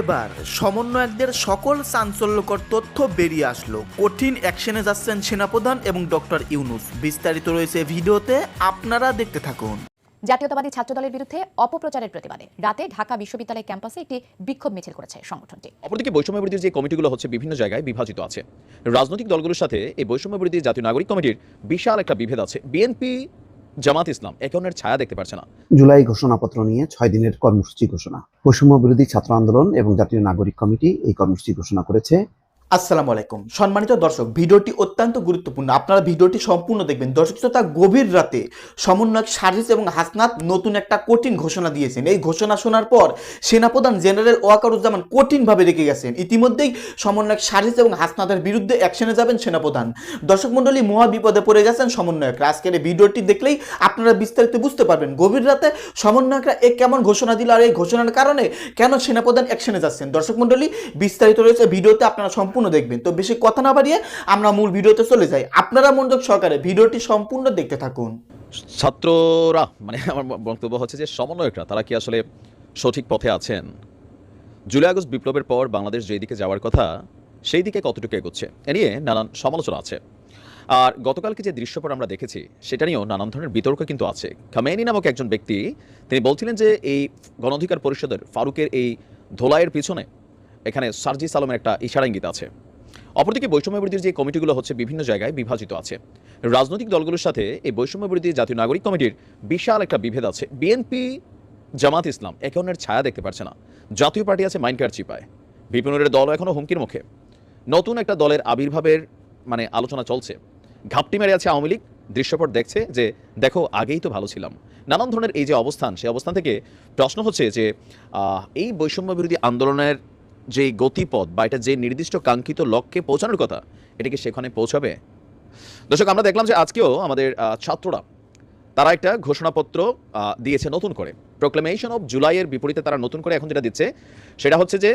এবার সমন্বয়কদের সকল চাঞ্চল্যকর তথ্য বেরিয়ে আসলো। কঠিন অ্যাকশনে যাচ্ছেন সেনাপ্রধান এবং ডক্টর ইউনুস। বিস্তারিত রয়েছে ভিডিওতে আপনারা দেখতে থাকুন। জাতীয়তাবাদী ছাত্রদলের বিরুদ্ধে অপপ্রচারের প্রতিবাদে রাতে ঢাকা বিশ্ববিদ্যালয় ক্যাম্পাসে একটি বিক্ষোভ মিছিল করেছে সংগঠনটি। অপরদিকে বৈষম্য বিরোধী যে কমিটিগুলো হচ্ছে বিভিন্ন জায়গায় বিভাজিত আছে। রাজনৈতিক দলগুলোর সাথে এই বৈষম্য বিরোধী জাতীয় নাগরিক কমিটির বিশাল একটা বিভেদ আছে। বিএনপি জামাত ইসলাম, একে ছায়া দেখতে পারছে না। জুলাই ঘোষণাপত্র নিয়ে ছয় দিনের কর্মসূচি ঘোষণা। বৈষম্য বিরোধী ছাত্র আন্দোলন এবং জাতীয় নাগরিক কমিটি এই কর্মসূচি ঘোষণা করেছে। আসসালামু আলাইকুম। সম্মানিত দর্শক, ভিডিওটি অত্যন্ত গুরুত্বপূর্ণ। আপনারা ভিডিওটি সম্পূর্ণ দেখবেন। দর্শক শ্রোতা গভীর রাতে সমন্বয়ক সার্জিস এবং হাসনাত নতুন একটা কঠিন ঘোষণা দিয়েছেন। এই ঘোষণা শোনার পর সেনাপ্রধান জেনারেল ওয়াকারুজ্জামান কঠিনভাবে রেখে গেছেন। ইতিমধ্যেই সমন্বয়ক সার্জিস এবং হাসনাতের বিরুদ্ধে অ্যাকশনে যাবেন সেনাপ্রধান। দর্শক মণ্ডলী, মহা বিপদে পড়ে গেছেন সমন্বয়করা। আজকের এই ভিডিওটি দেখলেই আপনারা বিস্তারিত বুঝতে পারবেন। গভীর রাতে সমন্বয়করা এ কেমন ঘোষণা দিল আর এই ঘোষণার কারণে কেন সেনাপ্রধান অ্যাকশনে যাচ্ছেন? দর্শক মণ্ডলী, বিস্তারিত রয়েছে ভিডিওতে। আপনারা সম্পূর্ণ দেখবেন। তো বেশি কথা না বাড়িয়ে আমরা মূল ভিডিওতে চলে যাই। আপনারা মনোযোগ সহকারে ভিডিওটি সম্পূর্ণ দেখতে থাকুন। ছাত্ররা মানে আমার বক্তব্য হচ্ছে যে সমন্বয়করা, তারা কি আসলে সঠিক পথে আছেন? জুলাই আগস্ট বিপ্লবের পর বাংলাদেশ যেই দিকে যাওয়ার কথা, সেই দিকে কতটুকু এগোচ্ছে? এ নিয়ে নানান সমালোচনা আছে। আর গতকালকে যে দৃশ্যপট আমরা দেখেছি, সেটা নিয়েও নানান ধরনের বিতর্ক কিন্তু আছে। খামেনি নামক একজন ব্যক্তি, তিনি বলছিলেন যে এই গণঅধিকার পরিষদের ফারুকের এই ধোলাইয়ের পিছনে এখানে সার্জিস আলমের একটা ইশারা ইঙ্গিত আছে। অপরদিকে বৈষম্য বিরোধীর যে কমিটিগুলো হচ্ছে বিভিন্ন জায়গায় বিভাজিত আছে। রাজনৈতিক দলগুলোর সাথে এই বৈষম্য বিরোধী জাতীয় নাগরিক কমিটির বিশাল একটা বিভেদ আছে। বিএনপি, জামাত ইসলাম একে অন্যের ছায়া দেখতে পারছে না। জাতীয় পার্টি আছে মাইনকার চিপায়। বিপিনের দল এখনও হুমকির মুখে। নতুন একটা দলের আবির্ভাবের মানে আলোচনা চলছে। ঘাপটি মেরে আছে আওয়ামী লীগ। দৃশ্যপট দেখছে যে, দেখো, আগেই তো ভালো ছিলাম। নানান ধরনের এই যে অবস্থান, সেই অবস্থান থেকে প্রশ্ন হচ্ছে যে এই বৈষম্য বিরোধী আন্দোলনের যে গতিপথ বা এটা যে নির্দিষ্ট কাঙ্ক্ষিত লক্ষ্যে পৌঁছানোর কথা, এটা কি সেখানে পৌঁছাবে? দর্শক, আমরা দেখলাম যে আজকেও আমাদের ছাত্ররা, তারা একটা ঘোষণাপত্র দিয়েছে নতুন করে। প্রোক্লেমেশন অফ জুলাইয়ের বিপরীতে তারা নতুন করে এখন যেটা দিচ্ছে, সেটা হচ্ছে যে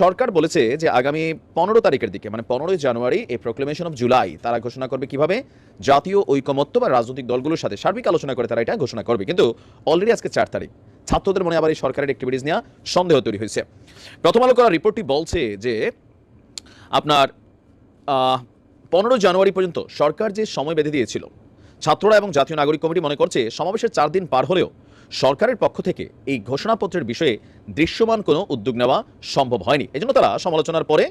সরকার বলেছে যে আগামী পনেরো তারিখের দিকে মানে পনেরোই জানুয়ারি এই প্রোক্লেমেশন অফ জুলাই তারা ঘোষণা করবে কীভাবে? জাতীয় ঐকমত্য বা রাজনৈতিক দলগুলোর সাথে সার্বিক আলোচনা করে তারা এটা ঘোষণা করবে। কিন্তু অলরেডি আজকে চার তারিখ। ছাত্রদের মনে আবার এই সরকারের অ্যাক্টিভিটিস নিয়ে সন্দেহ তৈরি হয়েছে। প্রথম আলো করা রিপোর্টটি বলছে যে, আপনার পনেরো জানুয়ারি পর্যন্ত সরকার যে সময় বেঁধে দিয়েছিল, ছাত্ররা এবং জাতীয় নাগরিক কমিটি মনে করছে সমাবেশের চার দিন পার হলেও সরকারের পক্ষ থেকে এই ঘোষণাপত্রের বিষয়ে দৃশ্যমান কোনো উদ্যোগ নেওয়া সম্ভব হয়নি। এজন্য তারা সমালোচনার পরে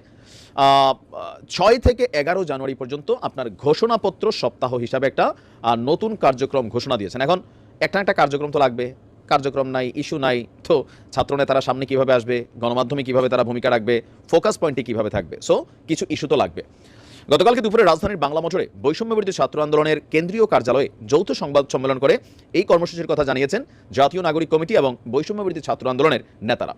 ছয় থেকে এগারো জানুয়ারি পর্যন্ত আপনার ঘোষণাপত্র সপ্তাহ হিসাবে একটা নতুন কার্যক্রম ঘোষণা দিয়েছেন। এখন একটা একটা কার্যক্রম তো লাগবে। কার্যক্রম নাই, ইস্যু নাই। তো ছাত্রনেতারা সামনে কীভাবে আসবে, গণমাধ্যমে কীভাবে তারা ভূমিকা রাখবে, ফোকাস পয়েন্টে কীভাবে থাকবে? সো কিছু ইস্যু তো লাগবে। গতকালকে দুপুরে রাজধানীর বাংলা মোটরে বৈষম্য বিরোধী ছাত্র আন্দোলনের কেন্দ্রীয় কার্যালয়ে যৌথ সংবাদ সম্মেলন করে এই কর্মসূচির কথা জানিয়েছেন জাতীয় নাগরিক কমিটি এবং বৈষম্য বিরোধী ছাত্র আন্দোলনের নেতারা।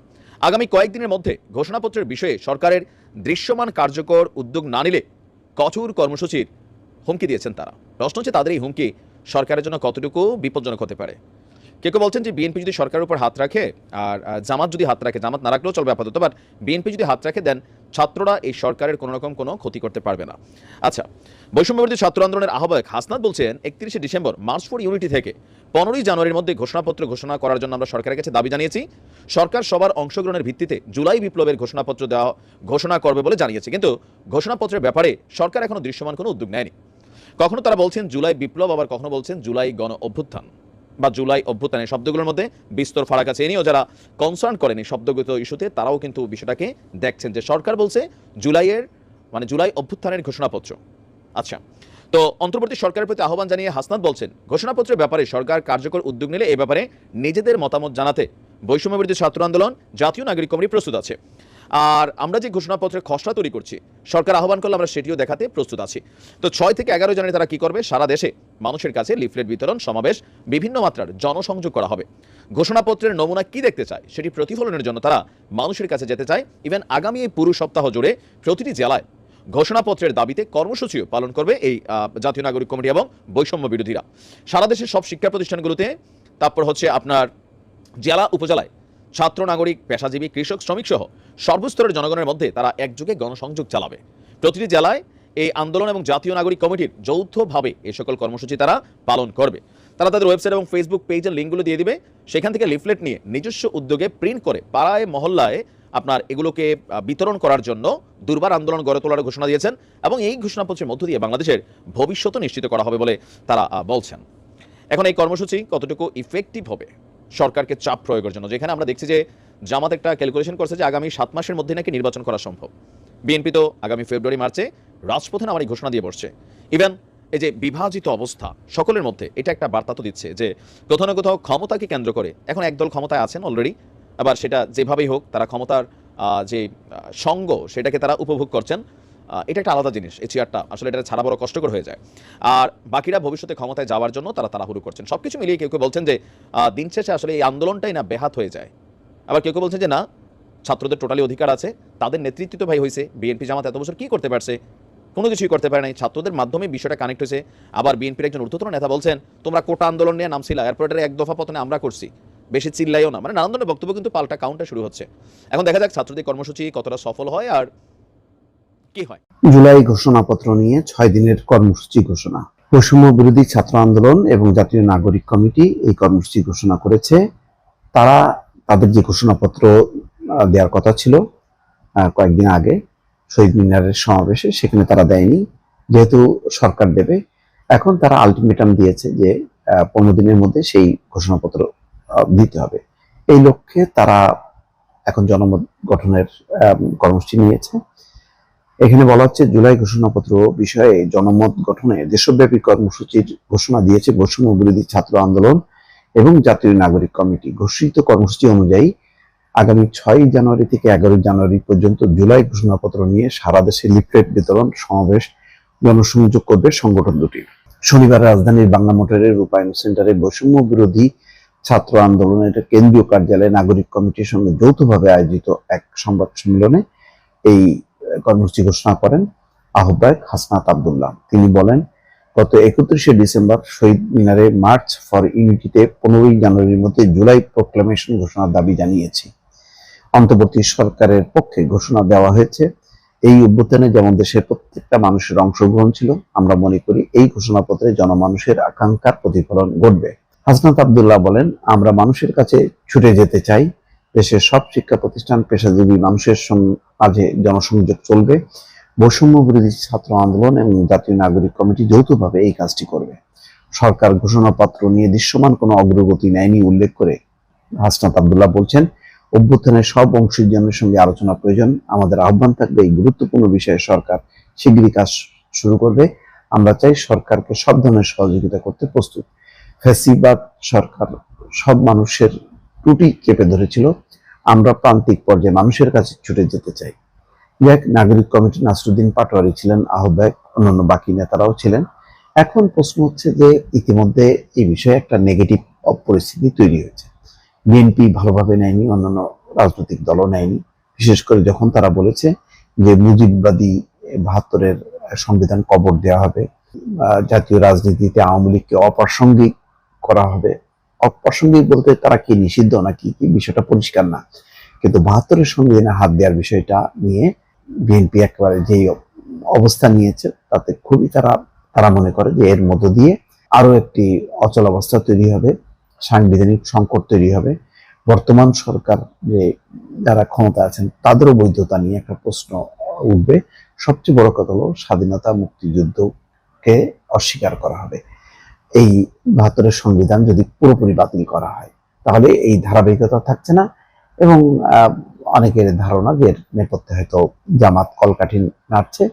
আগামী কয়েকদিনের মধ্যে ঘোষণাপত্রের বিষয়ে সরকারের দৃশ্যমান কার্যকর উদ্যোগ না নিলে কঠোর কর্মসূচির হুমকি দিয়েছেন তারা। প্রশ্ন হচ্ছে, তাদের এই হুমকি সরকারের জন্য কতটুকু বিপজ্জনক হতে পারে? কেউ কেউ বলছেন যে বিএনপি যদি সরকারের উপর হাত রাখে আর জামাত যদি হাত রাখে, জামাত না রাখলেও চলবে আপাতত বাট বিএনপি যদি হাত রাখে দেন ছাত্ররা এই সরকারের কোনো রকম কোনো ক্ষতি করতে পারবে না। আচ্ছা বৈষম্যবিরোধী ছাত্র আন্দোলনের আহ্বায়ক হাসনাত বলছেন, একত্রিশে ডিসেম্বর, মার্চ ফর ইউনিটি থেকে পনেরোই জানুয়ারির মধ্যে ঘোষণাপত্র ঘোষণা করার জন্য আমরা সরকারের কাছে দাবি জানিয়েছি। সরকার সবার অংশগ্রহণের ভিত্তিতে জুলাই বিপ্লবের ঘোষণাপত্র দেওয়া, ঘোষণা করবে বলে জানিয়েছে। কিন্তু ঘোষণাপত্রের ব্যাপারে সরকার এখনও দৃশ্যমান কোনো উদ্যোগ নেয়নি। কখনো তারা বলছেন জুলাই বিপ্লব, আবার কখনো বলছেন জুলাই গণ অভ্যুত্থান বা জুলাই অভ্যুত্থান। শব্দগুলোর মধ্যে বিস্তর ফারাক আছে। এ নিয়েও যারা কনসার্ন করেন এই শব্দগত ইস্যুতে, তারাও কিন্তু বিষয়টাকে দেখছেন যে সরকার বলছে জুলাইয়ের মানে জুলাই অভ্যুত্থানের ঘোষণাপত্র। আচ্ছা তো অন্তর্বর্তী সরকারের প্রতি আহ্বান জানিয়ে হাসনাত বলছেন, ঘোষণাপত্রের ব্যাপারে সরকার কার্যকর উদ্যোগ নিলে এ ব্যাপারে নিজেদের মতামত জানাতে বৈষম্য বিরোধী ছাত্র আন্দোলন, জাতীয় নাগরিক কমিটি প্রস্তুত আছে। আর আমরা যে ঘোষণাপত্রের খসড়া তৈরি করছি, সরকার আহ্বান করলে, আমরা সেটিও দেখাতে প্রস্তুত আছি। তো ছয় থেকে এগারো জানুয়ারি তারা কি করবে? সারা দেশে মানুষের কাছে লিফলেট বিতরণ, সমাবেশ, বিভিন্ন মাত্রার জনসংযোগ করা হবে। ঘোষণাপত্রের নমুনা কি দেখতে চায়, সেটি প্রতিফলনের জন্য তারা মানুষের কাছে যেতে চায়। ইভেন আগামী এই পুরো সপ্তাহ জুড়ে প্রতিটি জেলায় ঘোষণাপত্রের দাবিতে কর্মসূচিও পালন করবে এই জাতীয় নাগরিক কমিটি এবং বৈষম্য বিরোধীরা। সারা দেশের সব শিক্ষা প্রতিষ্ঠানগুলোতে, তারপর হচ্ছে আপনার জেলা, উপজেলায় ছাত্র, নাগরিক, পেশাজীবী, কৃষক শ্রমিক সহ সর্বস্তরের জনগণের মধ্যে তারা একযোগে গণসংযোগ চালাবে। প্রতিটি জেলায় এই আন্দোলন এবং জাতীয় নাগরিক কমিটির যৌথভাবে এই সকল কর্মসূচি তারা পালন করবে। তারা তাদের ওয়েবসাইট এবং ফেসবুক পেজের লিঙ্কগুলো দিয়ে দিবে। সেখান থেকে লিফলেট নিয়ে নিজস্ব উদ্যোগে প্রিন্ট করে পাড়ায়, মহল্লায় আপনার এগুলোকে বিতরণ করার জন্য দুর্বার আন্দোলন গড়ে তোলার ঘোষণা দিয়েছেন এবং এই ঘোষণাপত্রের মধ্য দিয়ে বাংলাদেশের ভবিষ্যৎ নিশ্চিত করা হবে বলে তারা বলছেন। এখন এই কর্মসূচি কতটুকু ইফেক্টিভ হবে? সরকারকে চাপ প্রয়োগের জন্য, যেখানে আমরা দেখছি যে জামাত একটা ক্যালকুলেশন করছে যে আগামী সাত মাসের মধ্যে নাকি নির্বাচন করা সম্ভব। বিএনপি তো আগামী ফেব্রুয়ারি, মার্চে রাজপথে নামার এই ঘোষণা দিয়ে বসছে। ইভেন এই যে বিভাজিত অবস্থা সকলের মধ্যে, এটা একটা বার্তা তো দিচ্ছে যে কোথাও না কোথাও ক্ষমতাকে কেন্দ্র করে, এখন একদল ক্ষমতায় আছেন অলরেডি আবার সেটা যেভাবেই হোক, তারা ক্ষমতার যে সঙ্গ, সেটাকে তারা উপভোগ করছেন। এটা একটা আলাদা জিনিস, এই চেয়ারটা আসলে এটা ছাড়া বড় কষ্টকর হয়ে যায়। আর বাকিরা ভবিষ্যতে ক্ষমতায় যাওয়ার জন্য তারা তাড়াহুড়ো করছেন। সব কিছু মিলিয়ে কেউ কেউ বলছেন যে দিন শেষে আসলে এই আন্দোলনটাই না বেহাত হয়ে যায়। আবার কেউ কেউ বলছেন যে, না, ছাত্রদের টোটালি অধিকার আছে, তাদের নেতৃত্ব তো ভাই হয়েছে বিএনপি জামাত এত বছর কি করতে পারছে? কোনো কিছুই করতে পারে নাই, ছাত্রদের মাধ্যমে বিষয়টা কানেক্ট হয়েছে। আবার বিএনপির একজন ঊর্ধ্বতন নেতা বলছেন, তোমরা কোটা আন্দোলন নিয়ে নামছিলা এরপর এটার এক দফা পতনে আমরা করছি। বেশি চিল্লাইও না। মানে নানান ধরনের বক্তব্য কিন্তু পাল্টা কাউন্টার শুরু হচ্ছে। এখন দেখা যাক ছাত্রদের কর্মসূচি কতটা সফল হয় আর কি হয়? জুলাই ঘোষণাপত্র নিয়ে ছয় দিনের কর্মসূচি ঘোষণা। বৈষম্য বিরোধী ছাত্র আন্দোলন এবং জাতীয় নাগরিক কমিটি এই কর্মসূচি ঘোষণা করেছে। তারা তাদের যে ঘোষণাপত্র দেওয়ার কথা ছিল কয়েকদিন আগে শহীদ মিনারের সমাবেশে সেখানে তারা দেয়নি। যেহেতু সরকার দেবে, এখন তারা আলটিমেটাম দিয়েছে যে পনেরো দিনের মধ্যে সেই ঘোষণাপত্র দিতে হবে। এই লক্ষ্যে তারা এখন জনমত গঠনের কর্মসূচি নিয়েছে। এখানে বলা হচ্ছে, জুলাই ঘোষণাপত্র বিষয়ে জনমত গঠনে দেশব্যাপী কর্মসূচির ঘোষণা দিয়েছে বৈষম্য বিরোধী ছাত্র আন্দোলন এবং জাতীয় নাগরিক কমিটি। ঘোষিত কর্মসূচি অনুযায়ী আগামী ছয় জানুয়ারি থেকে এগারো জানুয়ারি পর্যন্ত জুলাই ঘোষণাপত্র নিয়ে সারা দেশে লিফলেট বিতরণ সমাবেশ জনসংযোগ করবে সংগঠন দুটি। শনিবার রাজধানীর বাংলা মোটরের রূপায়ণ সেন্টারে বৈষম্য বিরোধী ছাত্র আন্দোলনের কেন্দ্রীয় কার্যালয়ে নাগরিক কমিটির সঙ্গে যৌথভাবে আয়োজিত এক সংবাদ সম্মেলনে এই কর্মসূচি ঘোষণা করেন আহ্বায়ক হাসনাত আবদুল্লাহ। তিনি বলেন, গত একত্রিশে ডিসেম্বর শহীদ মিনারে মার্চ ফর ইউনিটিতে পনেরোই জানুয়ারির মধ্যে জুলাই প্রোক্লামেশন ঘোষণার দাবি জানিয়েছি। অন্তর্বর্তী সরকারের পক্ষে ঘোষণা দেওয়া হয়েছে, এই অভ্যুত্থানে যেমন দেশের প্রত্যেকটা মানুষের অংশগ্রহণ ছিল, আমরা মনে করি এই ঘোষণাপত্রে জনমানুষের আকাঙ্ক্ষার প্রতিফলন ঘটবে। হাসনাত আবদুল্লাহ বলেন, আমরা মানুষের কাছে ছুটে যেতে চাই দেশের সব শিক্ষা প্রতিষ্ঠান পেশাজীবী মানুষের মাঝে জনসংযোগ চলবে। বৈষম্য বিরোধী ছাত্র আন্দোলন এবং জাতীয় নাগরিক কমিটি যৌথভাবে এই কাজটি করবে। সরকার ঘোষণাপত্র নিয়ে দৃশ্যমান কোনো অগ্রগতি নেয়নি উল্লেখ করে হাসনাত আবদুল্লাহ বলছেন, অভ্যুত্থানের সব অংশীজনের সঙ্গে আলোচনা প্রয়োজন। আমাদের আহ্বান থাকবে এই গুরুত্বপূর্ণ বিষয়ে সরকার শীঘ্রই কাজ শুরু করবে। আমরা চাই সরকারকে সব ধরনের সহযোগিতা করতে প্রস্তুত। ফ্যাসিবাদ সরকার সব মানুষের ত্রুটি চেপে ধরেছিল, আমরা প্রান্তিক পর্যায়ে মানুষের কাছে ছুটে যেতে চাই। এক নাগরিক কমিটি নাসরুদ্দিন পাটোয়ারি ছিলেন আহ্বায়ক, অন্যান্য বাকি নেতারাও ছিলেন। এখন প্রশ্ন হচ্ছে যে, ইতিমধ্যে এই বিষয়ে একটা নেগেটিভ পরিস্থিতি তৈরি হয়েছে। বিএনপি ভালোভাবে নেয়নি, অন্যান্য রাজনৈতিক দলও নেয়নি। বিশেষ করে যখন তারা বলেছে যে, মুজিববাদী বাহাত্তরের সংবিধান কবর দেওয়া হবে জাতীয় রাজনীতিতে আওয়ামী লীগকে অপ্রাসঙ্গিক করা হবে অপ্রাসঙ্গিক বলতে তারা কি নিষিদ্ধ নাকি? কি বিষয়টা পরিষ্কার না? কিন্তু বাহাত্তরের সংবিধানে হাত দেওয়ার বিষয়টা নিয়ে বিএনপি একেবারে যেই অবস্থা নিয়েছে, তাতে খুবই তারা তারা মনে করে যে এর মধ্য দিয়ে আরও একটি অচল অবস্থা তৈরি হবে, সাংবিধানিক সংকট তৈরি হবে। বর্তমান সরকার যে যারা ক্ষমতা আছেন, তাদেরও বৈধতা নিয়ে একটা প্রশ্ন উঠবে। সবচেয়ে বড় কথা হলো স্বাধীনতা মুক্তিযুদ্ধকে অস্বীকার করা হবে। এই বাহাত্তরের সংবিধান যদি পুরোপুরি বাতিল করা হয়, তাহলে এই ধারাবাহিকতা থাকছে না এবং অনেকের ধারণা যে নেপথ্যে হয়তো জামাত কলকাঠি নাড়ছে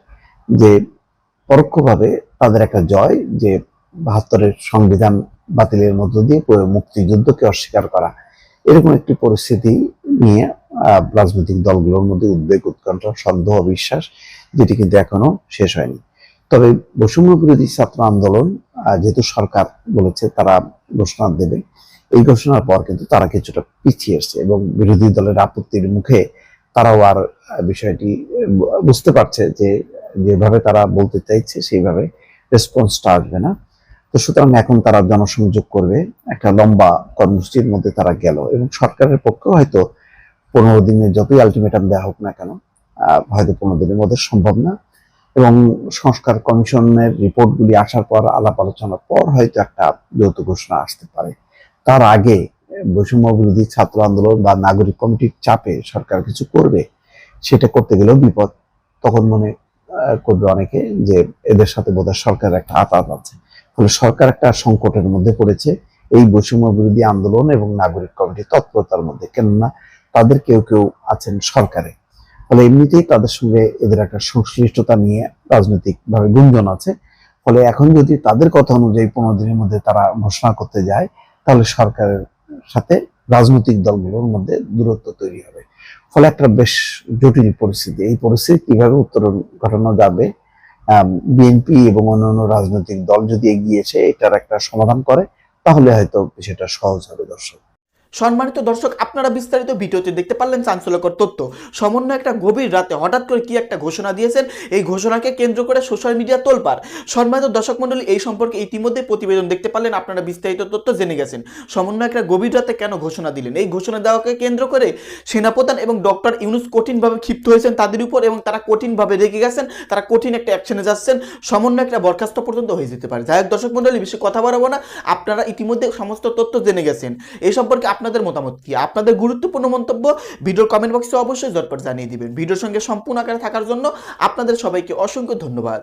যে পরোক্ষভাবে তাদের একটা জয় যে বাহাত্তরের সংবিধান বাতিলের মধ্য দিয়ে পুরো মুক্তিযুদ্ধকে অস্বীকার করা। এরকম একটি পরিস্থিতি নিয়ে রাজনৈতিক দলগুলোর মধ্যে উদ্বেগ, উৎকণ্ঠা, সন্দেহ, বিশ্বাস, যেটি কিন্তু এখনও শেষ হয়নি। তবে বৈষম্য বিরোধী ছাত্র আন্দোলন যেহেতু সরকার বলেছে তারা ঘোষণা দেবে, এই ঘোষণার পর কিন্তু তারা কিছুটা পিছিয়ে এসছে এবং বিরোধী দলের আপত্তির মুখে তারাও আর বিষয়টি বুঝতে পারছে যে যেভাবে তারা বলতে চাইছে সেইভাবে রেসপন্সটা আসবে না। তো সুতরাং এখন তারা জনসংযোগ করবে, একটা লম্বা কর্মসূচির মধ্যে তারা গেল এবং সরকারের পক্ষেও হয়তো পনেরো দিনের যতই আলটিমেটাম দেওয়া হোক না কেন হয়তো পনেরো দিনের মধ্যে সম্ভব না। এবং সংস্কার কমিশনের রিপোর্টগুলি আসার পর আলাপ আলোচনার পর হয়তো একটা যৌথ ঘোষণা আসতে পারে। তার আগে বৈষম্য বিরোধী ছাত্র আন্দোলন বা নাগরিক কমিটির চাপে সরকার কিছু করবে, সেটা করতে গেলেও বিপদ। তখন মনে করবে অনেকে যে এদের সাথে বোধহয় সরকারের একটা আতাত আছে। ফলে সরকার একটা সংকটের মধ্যে পড়েছে। এই বৈষম্য বিরোধী আন্দোলন এবং নাগরিক কমিটির তৎপরতার মধ্যে কেননা তাদের কেউ কেউ আছেন সরকারে। ফলে এমনিতেই তাদের সঙ্গে এদের একটা সংশ্লিষ্টতা নিয়ে রাজনৈতিকভাবে গুঞ্জন আছে। ফলে এখন যদি তাদের কথা অনুযায়ী পনেরো দিনের মধ্যে তারা ঘোষণা করতে যায়, তাহলে সরকারের সাথে রাজনৈতিক দলগুলোর মধ্যে দূরত্ব তৈরি হবে। ফলে একটা বেশ জটিল পরিস্থিতি। এই পরিস্থিতি কীভাবে উত্তরণ ঘটানো যাবে বিএনপি এবং অন্যান্য রাজনৈতিক দল যদি এগিয়ে এসে এটার একটা সমাধান করে, তাহলে হয়তো সেটা সহজ হবে দর্শক। সম্মানিত দর্শক, আপনারা বিস্তারিত ভিডিওতে দেখতে পারলেন চাঞ্চল্যকর তথ্য। সমন্বয় একটা গভীর রাতে হঠাৎ করে কি একটা ঘোষণা দিয়েছেন? এই ঘোষণাকে কেন্দ্র করে সোশ্যাল মিডিয়া তোলপার সম্মানিত দর্শক মণ্ডলী, এই সম্পর্কে ইতিমধ্যে প্রতিবেদন দেখতে পারলেন, আপনারা বিস্তারিত তথ্য জেনে গেছেন। সমন্বয় একটা গভীর রাতে কেন ঘোষণা দিলেন? এই ঘোষণা দেওয়াকে কেন্দ্র করে সেনাপ্রধান এবং ডক্টর ইউনুস কঠিনভাবে ক্ষিপ্ত হয়েছেন তাদের উপর এবং তারা কঠিনভাবে রেগে গেছেন, তারা কঠিন একটা অ্যাকশনে যাচ্ছেন। সমন্বয় একটা বরখাস্ত পর্যন্ত হয়ে যেতে পারে। যাই হোক দর্শক মণ্ডলী, বেশি কথা বাড়াবো না। আপনারা ইতিমধ্যে সমস্ত তথ্য জেনে গেছেন। এই সম্পর্কে আপনাদের মতামত কি? আপনাদের গুরুত্বপূর্ণ মন্তব্য ভিডিওর কমেন্ট বক্সে অবশ্যই জটপট জানিয়ে দিবেন। ভিডিওর সঙ্গে সম্পূর্ণ আকারে থাকার জন্য আপনাদের সবাইকে অসংখ্য ধন্যবাদ।